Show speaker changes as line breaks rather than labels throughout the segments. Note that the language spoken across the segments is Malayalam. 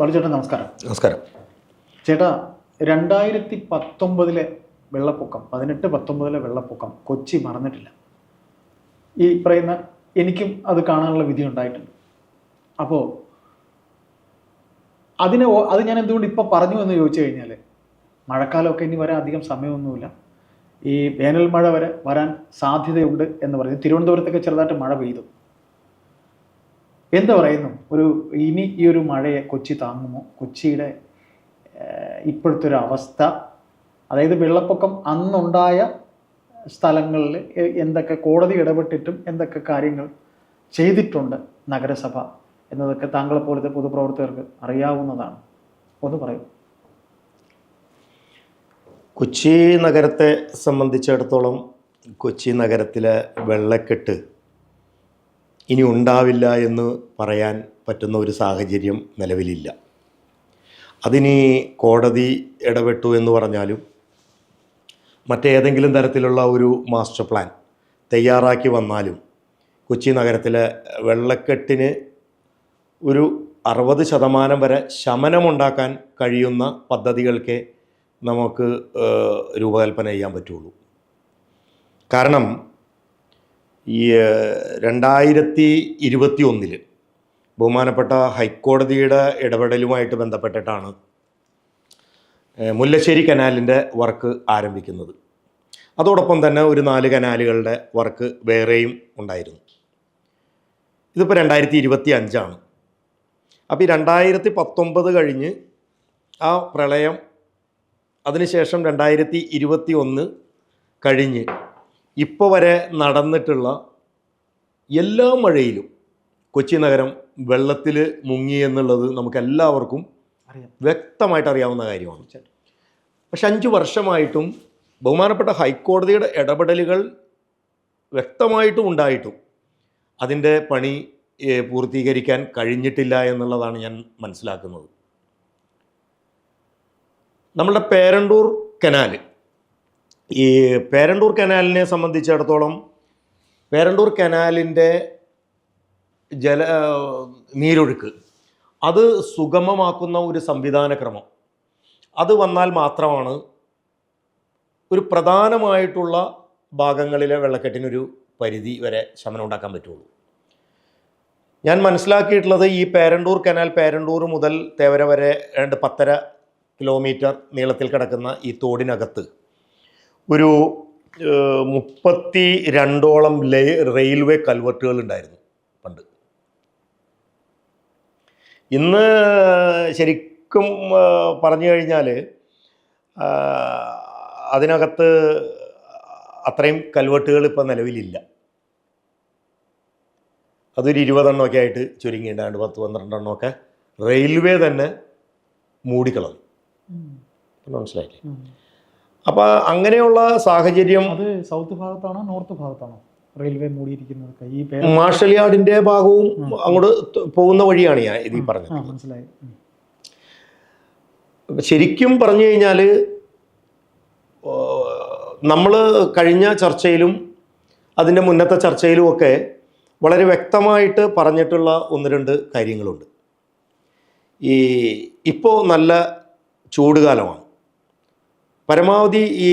ബാലുചേട്ടാ നമസ്കാരം.
നമസ്കാരം.
ചേട്ടാ രണ്ടായിരത്തി പത്തൊമ്പതിലെ വെള്ളപ്പൊക്കം പതിനെട്ട് പത്തൊമ്പതിലെ വെള്ളപ്പൊക്കം കൊച്ചി മറന്നിട്ടില്ല. ഈ പറയുന്ന എനിക്കും അത് കാണാനുള്ള വിധി ഉണ്ടായിട്ടുണ്ട്. അപ്പോൾ അതിനെ അത് ഞാൻ എന്തുകൊണ്ട് ഇപ്പോൾ പറഞ്ഞു എന്ന് ചോദിച്ചു കഴിഞ്ഞാൽ മഴക്കാലമൊക്കെ ഇനി വരാൻ അധികം സമയമൊന്നുമില്ല. ഈ വേനൽ മഴ വരെ വരാൻ സാധ്യതയുണ്ട് എന്ന് പറഞ്ഞു. തിരുവനന്തപുരത്തൊക്കെ ചെറുതായിട്ട് മഴ പെയ്തു. എന്താ പറയുന്നു? ഒരു ഇനി ഈ ഒരു മഴയെ കൊച്ചി താങ്ങുമോ? കൊച്ചിയുടെ ഇപ്പോഴത്തെ ഒരു അവസ്ഥ. അതായത് വെള്ളപ്പൊക്കം അന്നുണ്ടായ സ്ഥലങ്ങളിൽ എന്തൊക്കെ കോടതി ഇടപെട്ടിട്ടും എന്തൊക്കെ കാര്യങ്ങൾ ചെയ്തിട്ടുണ്ട് നഗരസഭ എന്നതൊക്കെ താങ്കളെ പോലത്തെ പൊതുപ്രവർത്തകർക്ക് അറിയാവുന്നതാണ്. ഒന്ന് പറയൂ.
കൊച്ചി നഗരത്തെ സംബന്ധിച്ചിടത്തോളം കൊച്ചി നഗരത്തിലെ വെള്ളക്കെട്ട് ഇനി ഉണ്ടാവില്ല എന്ന് പറയാൻ പറ്റുന്ന ഒരു സാഹചര്യം നിലവിലില്ല. അതിനി കോടതി ഇടപെട്ടു എന്ന് പറഞ്ഞാലും മറ്റേതെങ്കിലും തരത്തിലുള്ള ഒരു മാസ്റ്റർ പ്ലാൻ തയ്യാറാക്കി വന്നാലും കൊച്ചി നഗരത്തിലെ വെള്ളക്കെട്ടിന് ഒരു അറുപത് ശതമാനം വരെ ശമനമുണ്ടാക്കാൻ കഴിയുന്ന പദ്ധതികൾക്ക് നമുക്ക് രൂപകൽപ്പന ചെയ്യാൻ പറ്റുള്ളൂ. കാരണം ഈ രണ്ടായിരത്തി ഇരുപത്തി ഒന്നിൽ ബഹുമാനപ്പെട്ട ഹൈക്കോടതിയുടെ ഇടപെടലുമായിട്ട് ബന്ധപ്പെട്ടിട്ടാണ് മുല്ലശ്ശേരി കനാലിന്റെ വർക്ക് ആരംഭിക്കുന്നത്. അതോടൊപ്പം തന്നെ ഒരു നാല് കനാലുകളുടെ വർക്ക് വേറെയും ഉണ്ടായിരുന്നു. ഇതിപ്പോൾ രണ്ടായിരത്തി ഇരുപത്തി അഞ്ചാണ് അപ്പോൾ ഈ രണ്ടായിരത്തി പത്തൊമ്പത് കഴിഞ്ഞ് ആ പ്രളയം അതിനുശേഷം രണ്ടായിരത്തി ഇരുപത്തി ഒന്ന് കഴിഞ്ഞ് ഇപ്പോൾ വരെ നടന്നിട്ടുള്ള എല്ലാ മഴയിലും കൊച്ചി നഗരം വെള്ളത്തിൽ മുങ്ങി എന്നുള്ളത് നമുക്ക് എല്ലാവർക്കും
അറിയാം.
വ്യക്തമായിട്ട് അറിയാവുന്ന കാര്യമാണ്. പക്ഷെ അഞ്ച് വർഷമായിട്ടും ബഹുമാനപ്പെട്ട ഹൈക്കോടതിയുടെ ഇടപെടലുകൾ വ്യക്തമായിട്ടും ഉണ്ടായിട്ടും അതിന്റെ പണി പൂർത്തീകരിക്കാൻ കഴിഞ്ഞിട്ടില്ല എന്നുള്ളതാണ് ഞാൻ മനസ്സിലാക്കുന്നത്. നമ്മളുടെ പേരണ്ടൂർ കനാൽ ഈ പേരണ്ടൂർ കനാലിനെ സംബന്ധിച്ചിടത്തോളം പേരണ്ടൂർ കനാലിന്റെ ജല നീരൊഴുക്ക് അത് സുഗമമാക്കുന്ന ഒരു സംവിധാനക്രമം. അത് വന്നാൽ മാത്രമാണ് ഒരു പ്രധാനമായിട്ടുള്ള ഭാഗങ്ങളിലെ വെള്ളക്കെട്ടിനൊരു പരിധി വരെ ശമനം ഉണ്ടാക്കാൻ പറ്റുള്ളൂ. ഞാൻ മനസ്സിലാക്കിയിട്ടുള്ളത് ഈ പേരണ്ടൂർ കനാൽ പേരണ്ടൂർ മുതൽ തേവര വരെ രണ്ട് പത്തര കിലോമീറ്റർ നീളത്തിൽ കിടക്കുന്ന ഈ തോടിനകത്ത് ഒരു മുപ്പത്തി രണ്ടോളം ലേ റെയിൽവേ കൽവെട്ടുകൾ ഉണ്ടായിരുന്നു പണ്ട്. ഇന്ന് ശരിക്കും പറഞ്ഞു കഴിഞ്ഞാൽ അതിനകത്ത് അത്രയും കൽവെട്ടുകൾ ഇപ്പം നിലവിലില്ല. അതൊരു ഇരുപതെണ്ണമൊക്കെ ആയിട്ട് ചുരുങ്ങിയിട്ടാണ്ട് പത്ത് പന്ത്രണ്ടെണ്ണമൊക്കെ. റെയിൽവേ തന്നെ മൂടിക്കളഞ്ഞു. മനസ്സിലായില്ലേ?
ഉം.
അപ്പോൾ അങ്ങനെയുള്ള സാഹചര്യം
അത് സൗത്ത് ഭാഗത്താണോ നോർത്ത് ഭാഗത്താണോ? റെയിൽവേ മൂടിയിരിക്കുന്നത് ഈ
യാർഡിന്റെ ഭാഗവും അങ്ങോട്ട് പോകുന്ന വഴിയാണ് ഞാൻ ഇത് പറഞ്ഞത്.
മനസ്സിലായി.
ശരിക്കും പറഞ്ഞു കഴിഞ്ഞാൽ നമ്മൾ കഴിഞ്ഞ ചർച്ചയിലും അതിന്റെ മുന്നത്തെ ചർച്ചയിലും ഒക്കെ വളരെ വ്യക്തമായിട്ട് പറഞ്ഞിട്ടുള്ള ഒന്ന് രണ്ട് കാര്യങ്ങളുണ്ട്. ഈ ഇപ്പോൾ നല്ല ചൂടുകാലമാണ്. പരമാവധി ഈ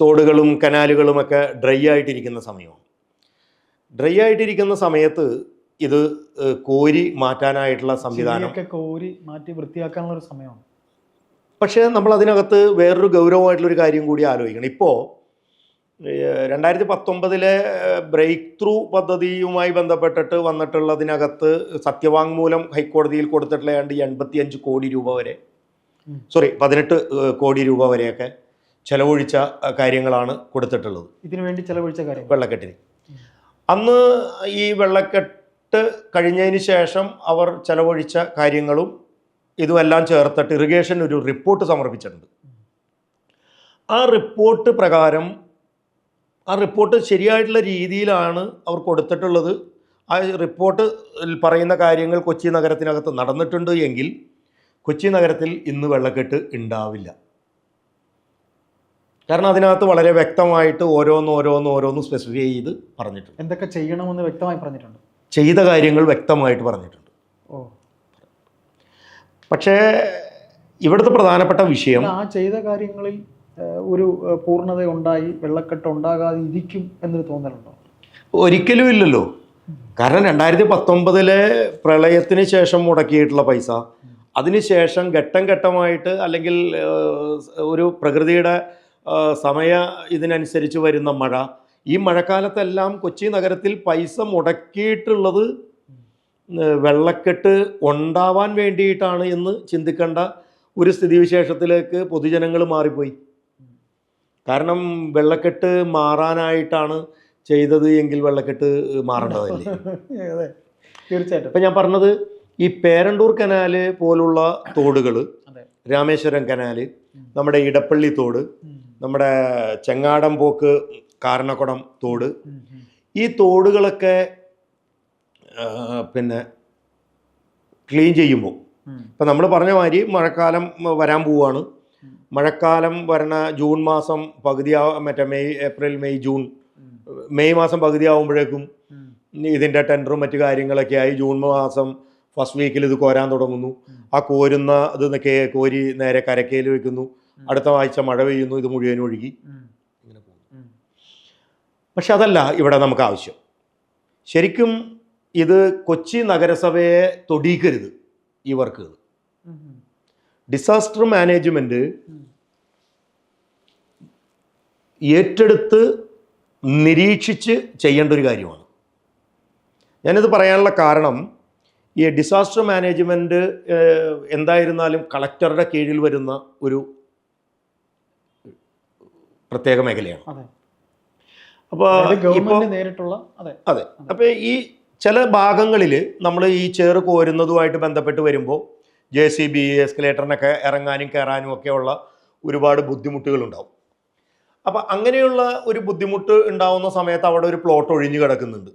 തോടുകളും കനാലുകളുമൊക്കെ ഡ്രൈ ആയിട്ടിരിക്കുന്ന സമയമാണ് ഡ്രൈ ആയിട്ടിരിക്കുന്ന സമയത്ത് ഇത് കോരി മാറ്റാനായിട്ടുള്ള സംവിധാനം
കോരി മാറ്റി വൃത്തിയാക്കാനുള്ള ഒരു സമയമാണ്
പക്ഷേ നമ്മൾ അതിനകത്ത് വേറൊരു ഗൗരവമായിട്ടുള്ളൊരു കാര്യം കൂടി ആലോചിക്കണം ഇപ്പോൾ രണ്ടായിരത്തി പത്തൊമ്പതിലെ ബ്രേക്ക് ത്രൂ പദ്ധതിയുമായി ബന്ധപ്പെട്ടിട്ട് വന്നിട്ടുള്ളതിനകത്ത് സത്യവാങ്മൂലം ഹൈക്കോടതിയിൽ കൊടുത്തിട്ടുള്ള ഏതാണ്ട് എൺപത്തിയഞ്ച് കോടി രൂപ വരെ. സോറി പതിനെട്ട് കോടി രൂപ വരെയൊക്കെ ചെലവഴിച്ച കാര്യങ്ങളാണ് കൊടുത്തിട്ടുള്ളത്.
ഇതിനു വേണ്ടി ചെലവഴിച്ച കാര്യം
വെള്ളക്കെട്ടിന്. അന്ന് ഈ വെള്ളക്കെട്ട് കഴിഞ്ഞതിന് ശേഷം അവർ ചെലവഴിച്ച കാര്യങ്ങളും ഇതുമെല്ലാം ചേർത്തിട്ട് ഇറിഗേഷൻ ഒരു റിപ്പോർട്ട് സമർപ്പിച്ചിട്ടുണ്ട്. ആ റിപ്പോർട്ട് പ്രകാരം ആ റിപ്പോർട്ട് ശരിയായിട്ടുള്ള രീതിയിലാണ് അവർ കൊടുത്തിട്ടുള്ളത്. ആ റിപ്പോർട്ട് പറയുന്ന കാര്യങ്ങൾ കൊച്ചി നഗരത്തിനകത്ത് നടന്നിട്ടുണ്ട് എങ്കിൽ കൊച്ചി നഗരത്തിൽ ഇന്ന് വെള്ളക്കെട്ട് ഉണ്ടാവില്ല കാരണം അതിനകത്ത് വളരെ വ്യക്തമായിട്ട് ഓരോന്ന് ഓരോന്ന് ഓരോന്ന് സ്പെസിഫൈ ചെയ്ത് പറഞ്ഞിട്ടുണ്ട്.
എന്തൊക്കെ ചെയ്യണമെന്ന് വ്യക്തമായി പറഞ്ഞിട്ടുണ്ട്?
ചെയ്ത കാര്യങ്ങൾ വ്യക്തമായിട്ട് പറഞ്ഞിട്ടുണ്ട്.
ഓ.
പക്ഷേ ഇവിടുത്തെ പ്രധാനപ്പെട്ട വിഷയം
ആ ചെയ്ത കാര്യങ്ങളിൽ ഒരു പൂർണത ഉണ്ടായി വെള്ളക്കെട്ട് ഉണ്ടാകാതെ ഇരിക്കും എന്നൊരു തോന്നലുണ്ടോ?
ഒരിക്കലും ഇല്ലല്ലോ. കാരണം രണ്ടായിരത്തി പത്തൊമ്പതിലെ പ്രളയത്തിന് ശേഷം മുടക്കിയിട്ടുള്ള പൈസ അതിനുശേഷം ഘട്ടം ഘട്ടമായിട്ട് അല്ലെങ്കിൽ ഒരു പ്രകൃതിയുടെ സമയ ഇതിനനുസരിച്ച് വരുന്ന മഴ. ഈ മഴക്കാലത്തെല്ലാം കൊച്ചി നഗരത്തിൽ പൈസ മുടക്കിയിട്ടുള്ളത് വെള്ളക്കെട്ട് ഉണ്ടാവാൻ വേണ്ടിയിട്ടാണ് എന്ന് ചിന്തിക്കേണ്ട ഒരു സ്ഥിതിവിശേഷത്തിലേക്ക് പൊതുജനങ്ങൾ മാറിപ്പോയി. കാരണം വെള്ളക്കെട്ട് മാറാനായിട്ടാണ് ചെയ്തത് എങ്കിൽ വെള്ളക്കെട്ട് മാറേണ്ടതല്ലേ?
തീർച്ചയായിട്ടും.
ഇപ്പം ഞാൻ പറഞ്ഞത് ഈ പേരണ്ടൂർ കനാല് പോലുള്ള തോടുകൾ രാമേശ്വരം കനാല് നമ്മുടെ ഇടപ്പള്ളി തോട് നമ്മുടെ ചെങ്ങാടം പോക്ക് കാരണക്കുടം തോട്. ഈ തോടുകളൊക്കെ പിന്നെ ക്ലീൻ ചെയ്യുമ്പോൾ ഇപ്പം നമ്മൾ പറഞ്ഞ മാതിരി മഴക്കാലം വരാൻ പോവുകയാണ് മഴക്കാലം വരണ ജൂൺ മാസം പകുതിയാ മറ്റേ May April May June May മാസം
പകുതിയാവുമ്പോഴേക്കും.
ഇതിന്റെ ടെൻഡറും മറ്റു കാര്യങ്ങളൊക്കെ ആയി. ജൂൺ മാസം ഫസ്റ്റ് വീക്കിൽ ഇത് കോരാൻ തുടങ്ങുന്നു. ആ കോരുന്ന ഇത് കോരി നേരെ കരക്കയിൽ വെക്കുന്നു. അടുത്ത ആഴ്ച മഴ പെയ്യുന്നു ഇത് മുഴുവൻ ഒഴുകി. ഇങ്ങനെ പോകുന്നു. പക്ഷെ അതല്ല ഇവിടെ നമുക്ക് ആവശ്യം. ശരിക്കും ഇത് കൊച്ചി നഗരസഭയെ തൊടിയിക്കരുത് ഈ വർക്കുകൾ. ഡിസാസ്റ്റർ
മാനേജ്മെന്റ്
ഏറ്റെടുത്ത് നിരീക്ഷിച്ച് ചെയ്യേണ്ട ഒരു കാര്യമാണ്. ഞാനിത് പറയാനുള്ള കാരണം ഈ ഡിസാസ്റ്റർ മാനേജ്മെന്റ് എന്തായിരുന്നാലും കളക്ടറുടെ കീഴിൽ വരുന്ന ഒരു പ്രത്യേക മേഖലയാണ്. അപ്പോൾ ഇപ്പോൾ
നേരിട്ടുള്ള അതെ.
അതെ. അപ്പോൾ ഈ ചില ഭാഗങ്ങളിൽ നമ്മൾ ഈ ചേറ് കോരുന്നതുമായിട്ട് ബന്ധപ്പെട്ട് വരുമ്പോൾ ജെ സി ബി എസ്കലേറ്ററിനൊക്കെ ഇറങ്ങാനും കയറാനും ഒക്കെയുള്ള ഒരുപാട് ബുദ്ധിമുട്ടുകളുണ്ടാവും. അപ്പോൾ അങ്ങനെയുള്ള ഒരു ബുദ്ധിമുട്ട് ഉണ്ടാവുന്ന സമയത്ത് അവിടെ ഒരു പ്ലോട്ട് ഒഴിഞ്ഞു കിടക്കുന്നുണ്ട്.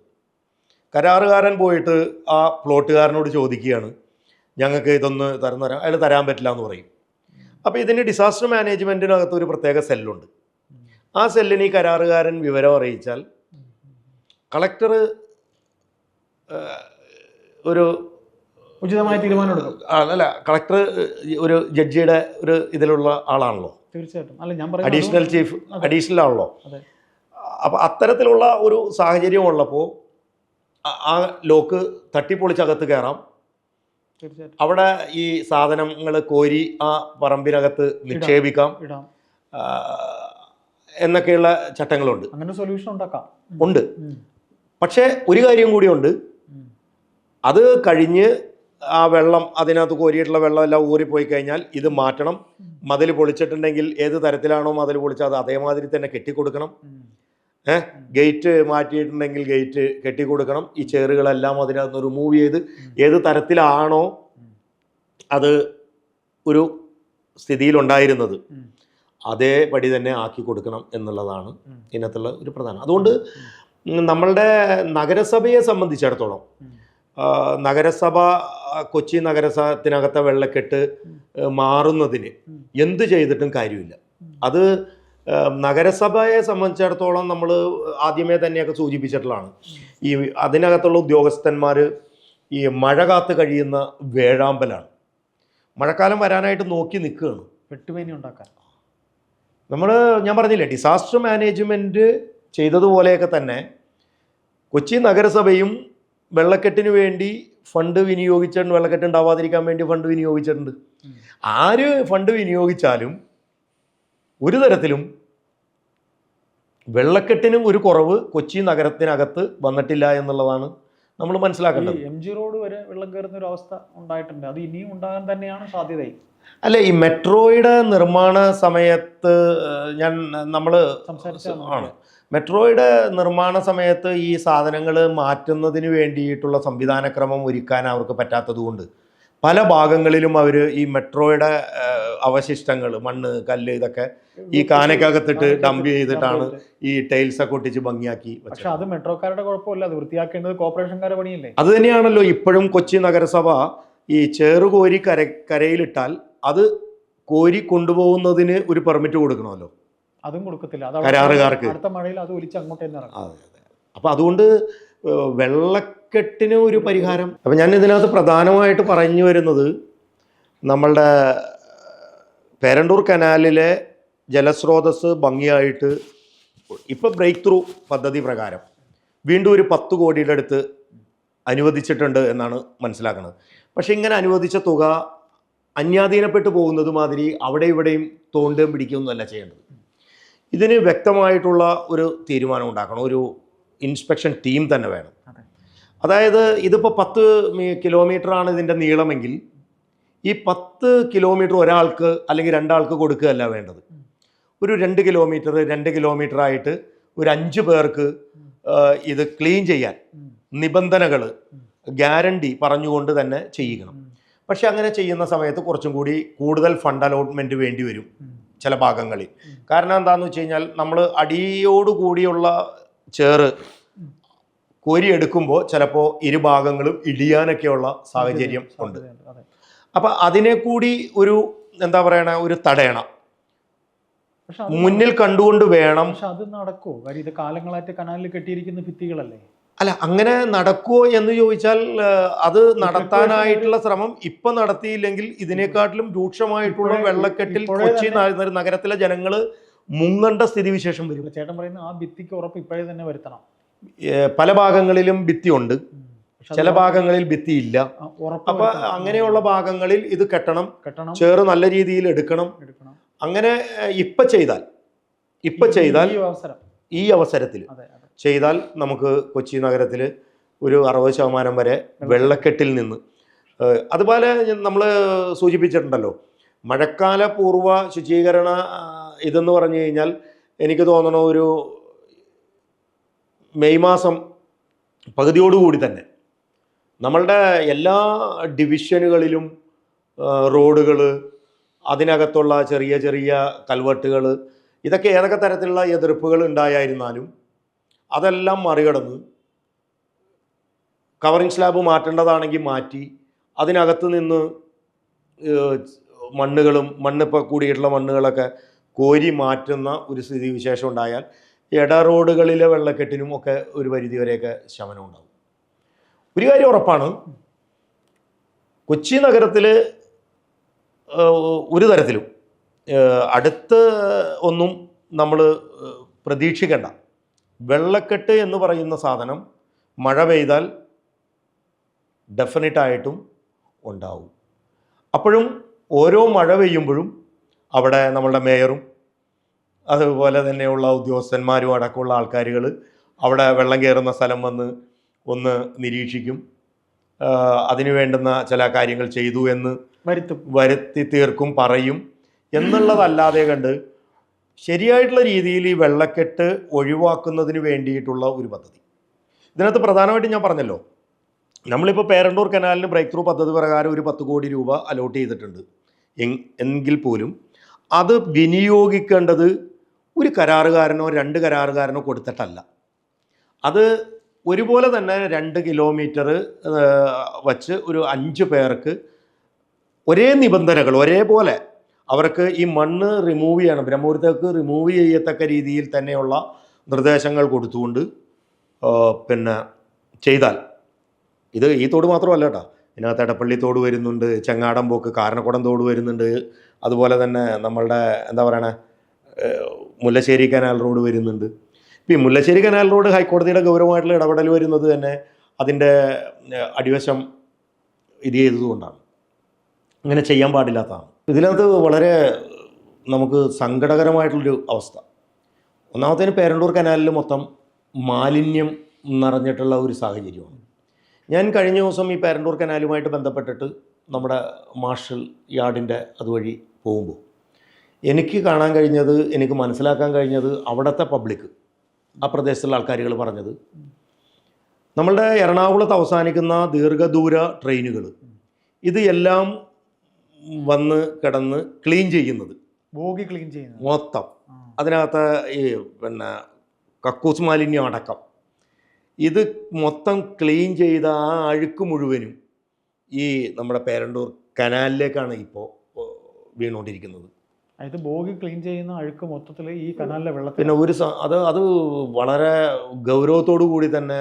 കരാറുകാരൻ പോയിട്ട് ആ പ്ലോട്ടുകാരനോട് ചോദിക്കുകയാണ് ഞങ്ങൾക്ക് ഇതൊന്ന് തരം തരാം അയാൾ തരാൻ പറ്റില്ല എന്ന് പറയും. അപ്പോൾ ഇതിന് ഡിസാസ്റ്റർ മാനേജ്മെന്റിനകത്ത് ഒരു പ്രത്യേക സെല്ലുണ്ട്. ആ സെല്ലിന് ഈ കരാറുകാരൻ വിവരം അറിയിച്ചാൽ കളക്ടർ ഒരു
ഉചിതമായ തീരുമാനം എടുക്കും.
അല്ല കളക്ടർ ഒരു ജഡ്ജിയുടെ ഒരു ഇതിലുള്ള ആളാണല്ലോ.
തീർച്ചയായിട്ടും. അല്ല ഞാൻ
അഡീഷണൽ ചീഫ്. അഡീഷണൽ ആണല്ലോ.
അതെ.
അപ്പം അത്തരത്തിലുള്ള ഒരു സാഹചര്യം ഉള്ളപ്പോൾ ആ- ലോക്ക് തട്ടിപ്പൊളിച്ചകത്ത് കയറാം അവിടെ ഈ സാധനങ്ങൾ കോരി ആ പറമ്പിനകത്ത് നിക്ഷേപിക്കാം. എന്നൊക്കെയുള്ള ചട്ടങ്ങളുണ്ട്.
അങ്ങനെ സൊല്യൂഷൻ ഉണ്ടാക്കാം.
ഉണ്ട്. പക്ഷേ ഒരു കാര്യം കൂടിയുണ്ട്. അത് കഴിഞ്ഞ് ആ വെള്ളം അതിനകത്ത് കോരിയിട്ടുള്ള വെള്ളം എല്ലാം ഊറിപ്പോയി കഴിഞ്ഞാൽ ഇത് മാറ്റണം. മതിൽ പൊളിച്ചിട്ടുണ്ടെങ്കിൽ ഏത് തരത്തിലാണോ മതിൽ പൊളിച്ചത് അത് അതേമാതിരി തന്നെ കെട്ടിക്കൊടുക്കണം. Gate മാറ്റിയിട്ടുണ്ടെങ്കിൽ gate കെട്ടിക്കൊടുക്കണം. ഈ ചെയറുകളെല്ലാം അതിനകത്ത് റിമൂവ് ചെയ്ത് ഏത് തരത്തിലാണോ അത് ഒരു സ്ഥിതിയിലുണ്ടായിരുന്നത്. അതേപടി തന്നെ ആക്കി കൊടുക്കണം എന്നുള്ളതാണ്. ഇതിനകത്തുള്ള ഒരു പ്രധാനം. അതുകൊണ്ട് നമ്മളുടെ നഗരസഭയെ സംബന്ധിച്ചിടത്തോളം നഗരസഭ കൊച്ചി നഗരസഭത്തിനകത്തെ വെള്ളക്കെട്ട് മാറുന്നതിന്. എന്ത് ചെയ്തിട്ടും കാര്യമില്ല. അത് നഗരസഭയെ സംബന്ധിച്ചിടത്തോളം നമ്മൾ ആദ്യമേ തന്നെയൊക്കെ സൂചിപ്പിച്ചിട്ടുള്ളതാണ്. ഈ അതിനകത്തുള്ള ഉദ്യോഗസ്ഥന്മാർ ഈ മഴ കാത്ത് കഴിയുന്ന വേഴാമ്പലാണ്. മഴക്കാലം വരാനായിട്ട് നോക്കി നിൽക്കുകയാണ്.
വെട്ടുവേനി ഉണ്ടാക്കാൻ.
നമ്മൾ ഞാൻ പറഞ്ഞില്ലേ ഡിസാസ്റ്റർ മാനേജ്മെന്റ് ചെയ്തതുപോലെയൊക്കെ തന്നെ കൊച്ചി നഗരസഭയും വെള്ളക്കെട്ടിന് വേണ്ടി ഫണ്ട് വിനിയോഗിച്ചിട്ടുണ്ട്. വെള്ളക്കെട്ട് ഉണ്ടാവാതിരിക്കാൻ വേണ്ടി ഫണ്ട് വിനിയോഗിച്ചിട്ടുണ്ട്. ആര് ഫണ്ട് വിനിയോഗിച്ചാലും ഒരു തരത്തിലും വെള്ളക്കെട്ടിനും ഒരു കുറവ് കൊച്ചി നഗരത്തിനകത്ത് വന്നിട്ടില്ല എന്നുള്ളതാണ് നമ്മൾ മനസ്സിലാക്കേണ്ടത്.
എം ജി റോഡ് വരെ വെള്ളം കയറുന്ന ഒരു അവസ്ഥ ഉണ്ടായിട്ടുണ്ട്. അത് ഇനിയും ഉണ്ടാകാൻ തന്നെയാണ് സാധ്യത
അല്ല ഈ മെട്രോയുടെ നിർമ്മാണ സമയത്ത് ഞാൻ നമ്മൾ ആണ്. മെട്രോയുടെ നിർമ്മാണ സമയത്ത് ഈ സാധനങ്ങൾ മാറ്റുന്നതിന് വേണ്ടിയിട്ടുള്ള സംവിധാനക്രമം ഒരുക്കാൻ അവർക്ക് പറ്റാത്തതുകൊണ്ട് പല ഭാഗങ്ങളിലും അവർ ഈ മെട്രോയുടെ അവശിഷ്ടങ്ങൾ മണ്ണ് കല്ല് ഇതൊക്കെ ഈ കാനക്കകത്തിട്ട് ഡംപ് ചെയ്തിട്ടാണ് ഈ ടൈൽസ് ഒക്കെ ഒട്ടിച്ച് ഭംഗിയാക്കി
പക്ഷെ അത് മെട്രോക്കാരുടെ കുഴപ്പമില്ല അത് വൃത്തിയാക്കേണ്ടത് കോർപ്പറേഷൻകാരുടെ പണിയല്ലേ?
അത് തന്നെയാണല്ലോ ഇപ്പോഴും കൊച്ചി നഗരസഭ ഈ ചേറുകോരി കര കരയിലിട്ടാൽ അത് കോരി കൊണ്ടുപോകുന്നതിന് ഒരു പെർമിറ്റ് കൊടുക്കണമല്ലോ.
അതും കൊടുക്കത്തില്ല.
കരാറുകാർക്ക്.
അടുത്ത മഴയിൽ അത് ഒലിച്ച് അങ്ങോട്ട് തന്നെ
അതെ അതെ. അപ്പം അതുകൊണ്ട് ഏഹ്, വെള്ളക്കെട്ടിന് ഒരു പരിഹാരം. അപ്പം ഞാൻ ഇതിനകത്ത് പ്രധാനമായിട്ട് പറഞ്ഞു വരുന്നത് നമ്മളുടെ പേരണ്ടൂർ കനാലിലെ ജലസ്രോതസ് ഭംഗിയായിട്ട് ഇപ്പോൾ ബ്രേക്ക് ത്രൂ പദ്ധതി പ്രകാരം വീണ്ടും ഒരു പത്ത് കോടിയുടെ അടുത്ത് അനുവദിച്ചിട്ടുണ്ട് എന്നാണ് മനസ്സിലാക്കുന്നത്. പക്ഷെ ഇങ്ങനെ അനുവദിച്ച തുക അന്യാധീനപ്പെട്ടു പോകുന്നത് മാതിരി അവിടെ ഇവിടെയും തോണ്ടുകയും പിടിക്കുകയൊന്നുമല്ല ചെയ്യേണ്ടത്. ഇതിന് വ്യക്തമായിട്ടുള്ള ഒരു തീരുമാനം ഉണ്ടാക്കണം. ഒരു ഇൻസ്പെക്ഷൻ ടീം തന്നെ വേണം. അതായത് ഇതിപ്പോൾ പത്ത് കിലോമീറ്ററാണ് ഇതിന്റെ നീളമെങ്കിൽ ഈ പത്ത് കിലോമീറ്റർ ഒരാൾക്ക് അല്ലെങ്കിൽ രണ്ടാൾക്ക് കൊടുക്കുകയല്ല വേണ്ടത് ഒരു രണ്ട് കിലോമീറ്റർ രണ്ട് കിലോമീറ്റർ ആയിട്ട് ഒരു അഞ്ച് പേർക്ക് ഇത് ക്ലീൻ ചെയ്യാൻ നിബന്ധനകൾ ഗ്യാരണ്ടി പറഞ്ഞുകൊണ്ട് തന്നെ
ചെയ്യണം.
പക്ഷെ അങ്ങനെ ചെയ്യുന്ന സമയത്ത് കുറച്ചും കൂടി കൂടുതൽ ഫണ്ട് അലോട്ട്മെന്റ് വേണ്ടി വരും ചില ഭാഗങ്ങളിൽ കാരണം എന്താണെന്ന് വെച്ച് കഴിഞ്ഞാൽ നമ്മൾ അടിയോടുകൂടിയുള്ള ചേറ് കോരിയെടുക്കുമ്പോൾ ചിലപ്പോൾ ഇരുഭാഗങ്ങളും ഇടിയാനൊക്കെയുള്ള സാഹചര്യം ഉണ്ട്.
അപ്പൊ അതെ.
അപ്പം അതിനെ കൂടി ഒരു എന്താ പറയണ ഒരു തടയണം. മുന്നിൽ കണ്ടുകൊണ്ട് വേണം.
പക്ഷെ അത് നടക്കുമോ കാര്യം ഇത് കാലങ്ങളായിട്ട് കനാലിൽ കെട്ടിയിരിക്കുന്ന ഭിത്തികളല്ലേ?
അല്ല അങ്ങനെ നടക്കുമോ എന്ന് ചോദിച്ചാൽ അത് നടത്താനായിട്ടുള്ള ശ്രമം ഇപ്പൊ നടത്തിയില്ലെങ്കിൽ ഇതിനെക്കാട്ടിലും രൂക്ഷമായിട്ടുള്ള വെള്ളക്കെട്ടിൽ കൊച്ചി നഗരത്തിലെ ജനങ്ങൾ മുങ്ങണ്ട സ്ഥിതിവിശേഷം വരും.
ചേട്ടൻ പറയുന്ന ആ ഭിത്തിക്ക് ഉറപ്പ് ഇപ്പോഴേ തന്നെ വരുത്തണം.
പല ഭാഗങ്ങളിലും ഭിത്തിയുണ്ട്. ചില ഭാഗങ്ങളിൽ
ഭിത്തിയില്ല.
അപ്പൊ. അങ്ങനെയുള്ള ഭാഗങ്ങളിൽ ഇത് കെട്ടണം.
കെട്ടണം.
ചേറ് നല്ല രീതിയിൽ എടുക്കണം. അങ്ങനെ ഇപ്പൊ ചെയ്താൽ ഇപ്പൊ ചെയ്താൽ
ഈ അവസരം.
ഈ അവസരത്തിൽ ചെയ്താൽ നമുക്ക് കൊച്ചി നഗരത്തിൽ ഒരു അറുപത് ശതമാനം വരെ വെള്ളക്കെട്ടിൽ നിന്ന് അതുപോലെ നമ്മൾ സൂചിപ്പിച്ചിട്ടുണ്ടല്ലോ മഴക്കാല പൂർവ ശുചീകരണ ഇതെന്ന് പറഞ്ഞു കഴിഞ്ഞാൽ എനിക്ക് തോന്നണ ഒരു മെയ് മാസം പകുതിയോടുകൂടി തന്നെ. നമ്മളുടെ എല്ലാ ഡിവിഷനുകളിലും റോഡുകൾ അതിനകത്തുള്ള ചെറിയ ചെറിയ കൽവെട്ടുകൾ ഇതൊക്കെ ഏതൊക്കെ തരത്തിലുള്ള എതിർപ്പുകൾ ഉണ്ടായിരുന്നാലും അതെല്ലാം മറികടന്ന് കവറിങ് സ്ലാബ് മാറ്റേണ്ടതാണെങ്കിൽ മാറ്റി അതിനകത്ത് നിന്ന് മണ്ണുകളും മണ്ണിപ്പോൾ കൂടിയിട്ടുള്ള മണ്ണുകളൊക്കെ കോരി മാറ്റുന്ന ഒരു സ്ഥിതി വിശേഷം ഉണ്ടായാൽ ഇട റോഡുകളിലെ വെള്ളക്കെട്ടിനും ഒക്കെ ഒരു പരിധി വരെയൊക്കെ ശമനം ഉണ്ടാകും ഒരു കാര്യം ഉറപ്പാണ്. കൊച്ചി നഗരത്തിൽ ഒരു തരത്തിലും അടുത്ത് ഒന്നും നമ്മൾ പ്രതീക്ഷിക്കേണ്ട. വെള്ളക്കെട്ട് എന്ന് പറയുന്ന സാധനം മഴ പെയ്താൽ ഡെഫിനറ്റായിട്ടും ഉണ്ടാവും. അപ്പോഴും ഓരോ മഴ പെയ്യുമ്പോഴും അവിടെ നമ്മളുടെ മേയറും അതുപോലെ തന്നെയുള്ള ഉദ്യോഗസ്ഥന്മാരും അടക്കമുള്ള ആൾക്കാരുകൾ അവിടെ വെള്ളം കയറുന്ന സ്ഥലം വന്ന് ഒന്ന് നിരീക്ഷിക്കും. അതിന് വേണ്ടുന്ന ചില കാര്യങ്ങൾ ചെയ്തു എന്ന്
വരുത്തും.
വരുത്തി തീർക്കും പറയും എന്നുള്ളതല്ലാതെ കണ്ട് ശരിയായിട്ടുള്ള രീതിയിൽ ഈ വെള്ളക്കെട്ട് ഒഴിവാക്കുന്നതിന് വേണ്ടിയിട്ടുള്ള ഒരു പദ്ധതി. ഇതിനകത്ത് പ്രധാനമായിട്ടും ഞാൻ പറഞ്ഞല്ലോ നമ്മളിപ്പോൾ പേരണ്ടൂർ കനാലിന് ബ്രേക്ക് ത്രൂ പദ്ധതി പ്രകാരം ഒരു പത്ത് കോടി രൂപ അലോട്ട് ചെയ്തിട്ടുണ്ട്. എങ്- എങ്കിൽ പോലും അത് വിനിയോഗിക്കേണ്ടത് ഒരു കരാറുകാരനോ രണ്ട് കരാറുകാരനോ കൊടുത്തിട്ടല്ല. അത് ഒരുപോലെ തന്നെ രണ്ട് കിലോമീറ്റർ വച്ച് ഒരു അഞ്ച് പേർക്ക് ഒരേ നിബന്ധനകൾ ഒരേപോലെ അവർക്ക് ഈ മണ്ണ് റിമൂവ് ചെയ്യണം. ബ്രഹ്മപുരത്തേക്ക് റിമൂവ് ചെയ്യത്തക്ക രീതിയിൽ തന്നെയുള്ള നിർദ്ദേശങ്ങൾ കൊടുത്തുകൊണ്ട് പിന്നെ ചെയ്താൽ. ഇത് ഈ തോട് മാത്രമല്ല കേട്ടോ. ഇതിനകത്ത് എടപ്പള്ളി തോട് വരുന്നുണ്ട് ചെങ്ങാടം പോക്ക് കാരണക്കുടം തോട് വരുന്നുണ്ട്. അതുപോലെ തന്നെ നമ്മളുടെ എന്താ പറയണേ മുല്ലശ്ശേരി കനാൽ റോഡ് വരുന്നുണ്ട്. ഇപ്പം ഈ മുല്ലശ്ശേരി കനാൽ റോഡ് ഹൈക്കോടതിയുടെ ഗൗരവമായിട്ടുള്ള ഇടപെടൽ വരുന്നത് തന്നെ അതിന്റെ അടിവശം ഇത് ചെയ്തതുകൊണ്ടാണ്. അങ്ങനെ ചെയ്യാൻ പാടില്ലാത്തതാണ്. ഇതിനകത്ത് വളരെ നമുക്ക് സങ്കടകരമായിട്ടുള്ളൊരു അവസ്ഥ. ഒന്നാമത്തേന് പേരണ്ടൂർ കനാലിൽ മൊത്തം മാലിന്യം നിറഞ്ഞിട്ടുള്ള ഒരു സാഹചര്യമാണ്. ഞാൻ കഴിഞ്ഞ ദിവസം ഈ പേരണ്ടൂർ കനാലുമായിട്ട് ബന്ധപ്പെട്ടിട്ട് നമ്മുടെ മാർഷൽ യാർഡിന്റെ അതുവഴി പോകുമ്പോൾ എനിക്ക് കാണാൻ കഴിഞ്ഞത് എനിക്ക് മനസ്സിലാക്കാൻ കഴിഞ്ഞത് അവിടുത്തെ പബ്ലിക് ആ പ്രദേശത്തുള്ള ആൾക്കാരുകൾ പറഞ്ഞത്. നമ്മളുടെ എറണാകുളത്ത് അവസാനിക്കുന്ന ദീർഘദൂര ട്രെയിനുകൾ ഇത് എല്ലാം വന്ന് കിടന്ന് ക്ലീൻ ചെയ്യുന്നത്.
ബോഗി ക്ലീൻ ചെയ്യുന്നത്.
മൊത്തം. അതിനകത്ത് ഈ പിന്നെ കക്കൂസ് മാലിന്യം അടക്കം. ഇത് മൊത്തം ക്ലീൻ ചെയ്ത ആ അഴുക്ക് മുഴുവനും ഈ നമ്മുടെ പേരണ്ടൂർ കനാലിലേക്കാണ് ഇപ്പോൾ വീണുകൊണ്ടിരിക്കുന്നത്.
അതായത് ബോഗി ക്ലീൻ ചെയ്യുന്ന അഴുക്ക് മൊത്തത്തിൽ ഈ കനാലിലെ വെള്ളത്തിൽ
പിന്നെ ഒരു അത് അത് വളരെ ഗൗരവത്തോടു കൂടി തന്നെ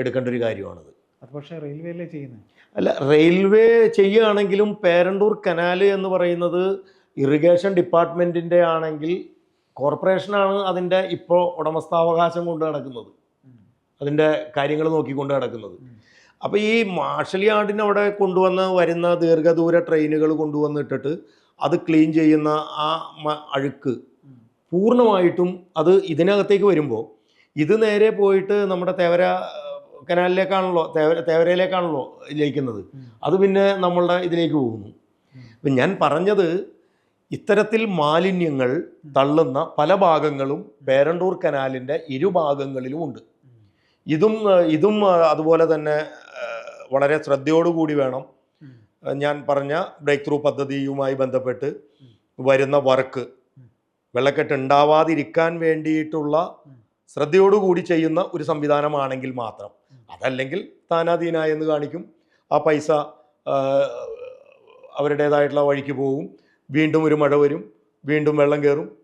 എടുക്കേണ്ട ഒരു കാര്യമാണത്.
അത് പക്ഷേ റെയിൽവേയിലേ ചെയ്യുന്നത്
അല്ല റെയിൽവേ ചെയ്യുകയാണെങ്കിലും പേരണ്ടൂർ കനാൽ എന്ന് പറയുന്നത് ഇറിഗേഷൻ ഡിപ്പാർട്ട്മെന്റിന്റെ ആണെങ്കിൽ കോർപ്പറേഷനാണ് അതിന്റെ ഇപ്പോൾ ഉടമസ്ഥാവകാശം കൊണ്ട് നടക്കുന്നത്. അതിന്റെ കാര്യങ്ങൾ നോക്കിക്കൊണ്ട് നടക്കുന്നത്. അപ്പോൾ ഈ മാർഷൽ യാർഡിന് അവിടെ കൊണ്ടുവന്ന് വരുന്ന ദീർഘദൂര ട്രെയിനുകൾ കൊണ്ടുവന്നിട്ടിട്ട് അത് ക്ലീൻ ചെയ്യുന്ന ആ അഴുക്ക് പൂർണമായിട്ടും അത് ഇതിനകത്തേക്ക് വരുമ്പോൾ ഇത് നേരെ പോയിട്ട് നമ്മുടെ തേവര കനാലിലേക്കാണല്ലോ തേവര തേവരയിലേക്കാണല്ലോ ലയിക്കുന്നത്. അത് പിന്നെ നമ്മളുടെ ഇതിലേക്ക് പോകുന്നു. അപ്പം ഞാൻ പറഞ്ഞത് ഇത്തരത്തിൽ മാലിന്യങ്ങൾ തള്ളുന്ന പല ഭാഗങ്ങളും പേരണ്ടൂർ കനാലിന്റെ ഇരുഭാഗങ്ങളിലും ഉണ്ട്. ഇതും ഇതും അതുപോലെ തന്നെ വളരെ ശ്രദ്ധയോടുകൂടി വേണം. ഞാൻ പറഞ്ഞ ബ്രേക്ക് ത്രൂ പദ്ധതിയുമായി ബന്ധപ്പെട്ട് വരുന്ന വർക്ക്. വെള്ളക്കെട്ട് ഉണ്ടാവാതിരിക്കാൻ വേണ്ടിയിട്ടുള്ള ശ്രദ്ധയോടുകൂടി ചെയ്യുന്ന ഒരു സംവിധാനമാണെങ്കിൽ മാത്രം. അതല്ലെങ്കിൽ താനാധീന എന്ന് കാണിക്കും. ആ പൈസ അവരുടേതായിട്ടുള്ള വഴിക്ക് പോകും വീണ്ടും ഒരു മഴ വരും. വീണ്ടും വെള്ളം കയറും.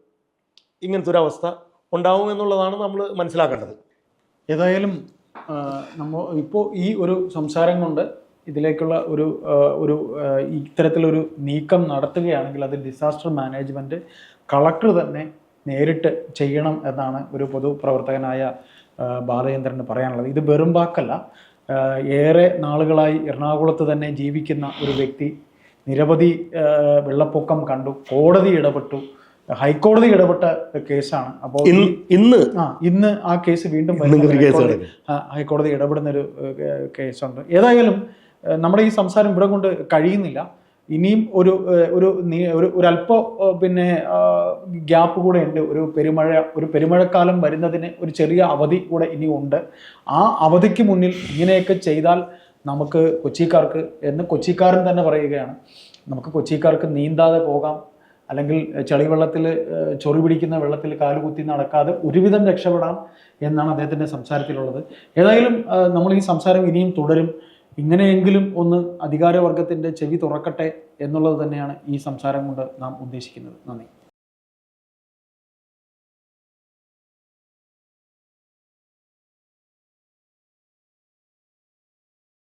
ഇങ്ങനത്തെ ഒരു അവസ്ഥ ഉണ്ടാവും എന്നുള്ളതാണ് നമ്മൾ മനസ്സിലാക്കേണ്ടത്.
ഏതായാലും ആ, നമ്മ ഇപ്പോൾ ഈ ഒരു സംസാരം കൊണ്ട് ഇതിലേക്കുള്ള ഒരു ഒരു ഇത്തരത്തിലൊരു നീക്കം നടത്തുകയാണെങ്കിൽ അത് ഡിസാസ്റ്റർ മാനേജ്മെന്റ് കളക്ടർ തന്നെ നേരിട്ട് ചെയ്യണം എന്നാണ് ഒരു പൊതുപ്രവർത്തകനായ ബാലചന്ദ്രന് പറയാനുള്ളത്. ഇത് വെറും വാക്കല്ല. ഏറെ നാളുകളായി എറണാകുളത്ത് തന്നെ ജീവിക്കുന്ന ഒരു വ്യക്തി നിരവധി വെള്ളപ്പൊക്കം കണ്ടു കോടതി ഇടപെട്ടു ഹൈക്കോടതി ഇടപെട്ട കേസാണ്. അപ്പോൾ
ഇന്ന് ഇന്ന്
ആ ഇന്ന് ആ കേസ് വീണ്ടും ഹൈക്കോടതി- ഇടപെടുന്ന ഒരു കേസുണ്ട്. ഏതായാലും നമ്മുടെ ഈ സംസാരം ഇവിടെ കൊണ്ട് കഴിയുന്നില്ല. ഇനിയും ഒരു ഒരു ഒരു ഒരു അല്പ പിന്നെ ഗ്യാപ്പ് കൂടെ ഉണ്ട്. ഒരു പെരുമഴ ഒരു പെരുമഴക്കാലം വരുന്നതിന് ഒരു ചെറിയ അവധി കൂടെ ഇനി ഉണ്ട്. ആ അവധിക്ക് മുന്നിൽ ഇങ്ങനെയൊക്കെ ചെയ്താൽ നമുക്ക് കൊച്ചിക്കാർക്ക് എന്ന് കൊച്ചിക്കാരൻ തന്നെ പറയുകയാണ്. നമുക്ക് കൊച്ചിക്കാർക്ക് നീന്താതെ പോകാം. അല്ലെങ്കിൽ ചളിവെള്ളത്തിൽ ചൊറി പിടിക്കുന്ന വെള്ളത്തിൽ കാലുകുത്തി നടക്കാതെ ഒരുവിധം രക്ഷപ്പെടാം എന്നാണ് അദ്ദേഹത്തിന്റെ സംസാരത്തിലുള്ളത്. ഏതായാലും നമ്മൾ ഈ സംസാരം ഇനിയും തുടരും. ഇങ്ങനെയെങ്കിലും ഒന്ന് അധികാരവർഗത്തിന്റെ ചെവി തുറക്കട്ടെ എന്നുള്ളത് തന്നെയാണ് ഈ സംസാരം കൊണ്ട് നാം ഉദ്ദേശിക്കുന്നത്. നന്ദി.